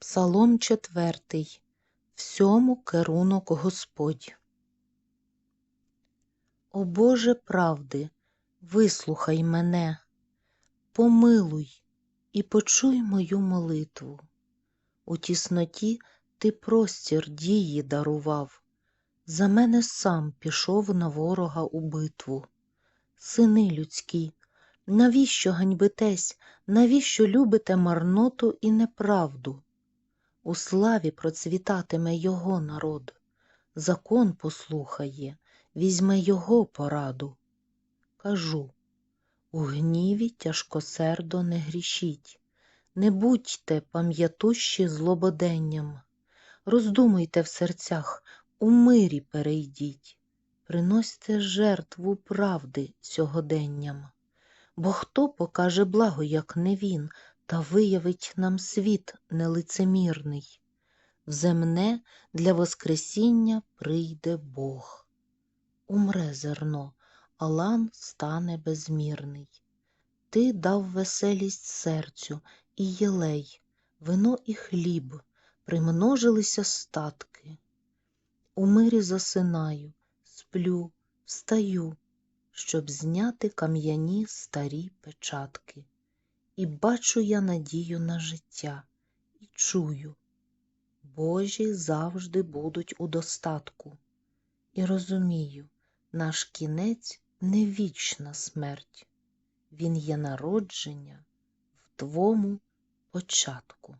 Псалом четвертий. Всьому керунок Господь. О Боже правди, вислухай мене, помилуй і почуй мою молитву. У тісноті ти простір дії дарував, за мене сам пішов на ворога у битву. Сини людські, навіщо ганьбитесь, навіщо любите марноту і неправду? У славі процвітатиме його народ, закон послухає, візьме його пораду. Кажу, у гніві тяжкосердо не грішіть, не будьте пам'ятущі злободенням, роздумуйте в серцях, у мирі перейдіть, приносьте жертву правди сьогоденням. Бо хто покаже благо, як не він, та виявить нам світ нелицемірний. В земне для Воскресіння прийде Бог. Умре зерно, а лан стане безмірний. Ти дав веселість серцю і єлей, вино і хліб, примножилися статки. У мирі засинаю, сплю, встаю, щоб зняти кам'яні старі печатки. І бачу я надію на життя, і чую, Божі завжди будуть у достатку. І розумію, наш кінець не вічна смерть, він є народження в твому початку.